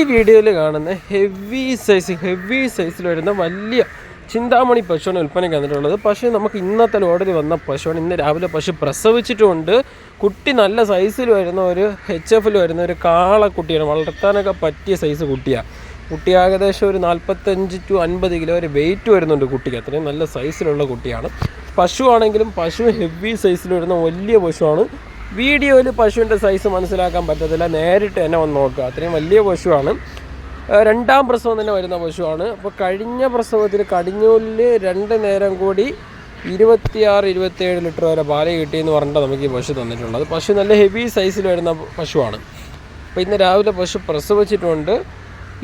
ഈ വീഡിയോയിൽ കാണുന്ന ഹെവി സൈസ് ഹെവി സൈസിൽ വരുന്ന വലിയ ചിന്താമണി പശുവാണ് വിൽപ്പനയ്ക്ക് വന്നിട്ടുള്ളത് പക്ഷേ നമുക്ക് ഇന്നത്തെ ലോഡിൽ വന്ന പശുവാണ് ഇന്ന് രാവിലെ പശു പ്രസവിച്ചിട്ടുമുണ്ട് കുട്ടി നല്ല സൈസിൽ വരുന്ന ഒരു എച്ച് എഫിൽ വരുന്ന ഒരു കാളക്കുട്ടിയാണ് വളർത്താനൊക്കെ പറ്റിയ സൈസ് കുട്ടിയാണ് കുട്ടി ഏകദേശം ഒരു നാൽപ്പത്തഞ്ച് ടു അൻപത് കിലോ വരെ വെയിറ്റ് വരുന്നുണ്ട് കുട്ടിക്ക്. അത്രയും നല്ല സൈസിലുള്ള കുട്ടിയാണ്. പശു ആണെങ്കിലും പശു ഹെവി സൈസിൽ വരുന്ന വലിയ പശുവാണ്. വീഡിയോയിൽ പശുവിന്റെ സൈസ് മനസ്സിലാക്കാൻ പറ്റത്തില്ല. നേരിട്ട് തന്നെ വന്ന് നോക്കുക. അത്രയും വലിയ പശുവാണ്. രണ്ടാം പ്രസവം തന്നെ വരുന്ന പശുവാണ്. അപ്പോൾ കഴിഞ്ഞ പ്രസവത്തിൽ കടിഞ്ഞൂലിൽ രണ്ട് നേരം കൂടി ഇരുപത്തിയാറ് ഇരുപത്തിയേഴ് ലിറ്റർ വരെ പാൽ കിട്ടിയെന്ന് പറഞ്ഞിട്ട് നമുക്ക് ഈ പശു തന്നിട്ടുള്ളത്. പശു നല്ല ഹെവി സൈസിൽ വരുന്ന പശുവാണ്. അപ്പോൾ ഇന്ന് രാവിലെ പശു പ്രസവിച്ചിട്ടുണ്ട്.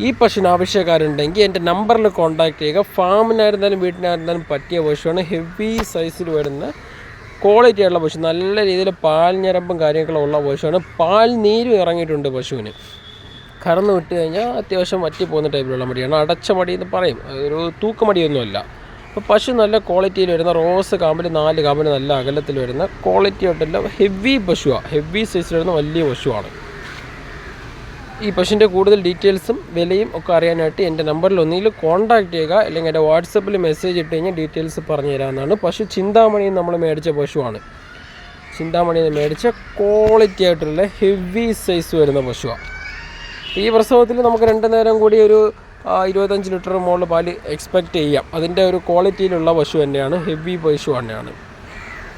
ഈ പശുവിന് ആവശ്യക്കാരുണ്ടെങ്കിൽ എന്റെ നമ്പറിൽ കോൺടാക്ട് ചെയ്യുക. ഫാമിനായിരുന്നാലും വീട്ടിനായിരുന്നാലും പറ്റിയ പശുവാണ്. ഹെവി സൈസിൽ വരുന്ന ക്വാളിറ്റി ഉള്ള പശു നല്ല രീതിയിൽ പാൽ ഞരമ്പും കാര്യങ്ങളും ഉള്ള പശുവാണ്. പാൽ നീരും ഇറങ്ങിയിട്ടുണ്ട് പശുവിന്. കറന്ന് വിട്ട് കഴിഞ്ഞാൽ അത്യാവശ്യം വറ്റി പോകുന്ന ടൈപ്പിലുള്ള മടിയാണ്. അടച്ച മടി എന്ന് പറയും. ഒരു തൂക്കുമടിയൊന്നുമല്ല അപ്പോൾ പശു നല്ല ക്വാളിറ്റിയിൽ വരുന്ന റോസ് കാമ്പിൽ നാല് കാമ്പിൽ നല്ല അകലത്തിൽ വരുന്ന ക്വാളിറ്റി ആയിട്ടുള്ള ഹെവി പശുവാണ് ഹെവി സൈസിൽ വരുന്ന വലിയ പശുവാണ്. ഈ പശുവിന്റെ കൂടുതൽ ഡീറ്റെയിൽസും വിലയും ഒക്കെ അറിയാനായിട്ട് എന്റെ നമ്പറിൽ ഒന്നിൽ കോൺടാക്ട് ചെയ്യുക അല്ലെങ്കിൽ എന്റെ വാട്സപ്പിൽ മെസ്സേജ് ഇട്ട് കഴിഞ്ഞാൽ ഡീറ്റെയിൽസ് പറഞ്ഞു തരാമെന്നാണ് പശു ചിന്താമണി നമ്മൾ മേടിച്ച പശുവാണ്. ചിന്താമണി മേടിച്ച ക്വാളിറ്റി ആയിട്ടുള്ള ഹെവി സൈസ് വരുന്ന പശുവാണ് ഈ പ്രസവത്തിൽ നമുക്ക് രണ്ട് നേരം കൂടി ഒരു ഇരുപത്തഞ്ച് ലിറ്റർ മുകളിൽ പാൽ എക്സ്പെക്റ്റ് ചെയ്യാം. അതിന്റെ ഒരു ക്വാളിറ്റിയിലുള്ള പശു തന്നെയാണ് ഹെവി പശു തന്നെയാണ്.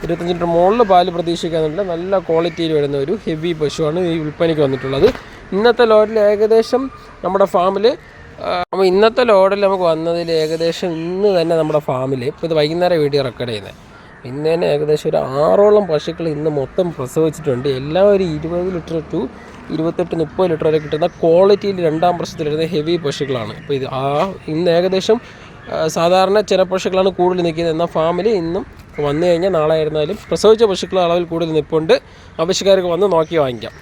ഇരുപത്തഞ്ച് ലിറ്റർ മുകളിൽ പാൽ പ്രതീക്ഷിക്കാനുള്ള നല്ല ക്വാളിറ്റിയിൽ വരുന്ന ഒരു ഹെവി പശുവാണ് ഈ വിൽപ്പനയ്ക്ക് വന്നിട്ടുള്ളത്. ഇന്നത്തെ ലോഡിൽ ഏകദേശം നമ്മുടെ ഫാമിൽ അപ്പോൾ ഇന്നത്തെ ലോഡിൽ നമുക്ക് വന്നതിൽ ഏകദേശം ഇന്ന് തന്നെ നമ്മുടെ ഫാമിൽ ഇപ്പോൾ ഇത് വൈകുന്നേരം വീഡിയോ റെക്കോർഡ് ചെയ്യുന്നത് ഇന്ന് തന്നെ ഏകദേശം ഒരു ആറോളം പശുക്കൾ ഇന്ന് മൊത്തം പ്രസവിച്ചിട്ടുണ്ട്. എല്ലാം ഒരു ഇരുപത് ലിറ്റർ ടു ഇരുപത്തെട്ട് മുപ്പത് ലിറ്റർ വരെ കിട്ടുന്ന ക്വാളിറ്റിയിൽ രണ്ടാം പ്രശ്നത്തിൽ വരുന്ന ഹെവി പശുക്കളാണ്. അപ്പോൾ ഇത് ആ ഇന്ന് ഏകദേശം സാധാരണ ചില പശുക്കളാണ് കൂടുതൽ നിൽക്കുന്നത്. എന്നാൽ ഫാമിൽ ഇന്നും വന്നു കഴിഞ്ഞാൽ നാളെ ആയിരുന്നാലും പ്രസവിച്ച പശുക്കളുടെ അളവിൽ കൂടുതൽ നിൽപ്പുണ്ട്. ആവശ്യക്കാർക്ക് വന്ന് നോക്കി വാങ്ങിക്കാം.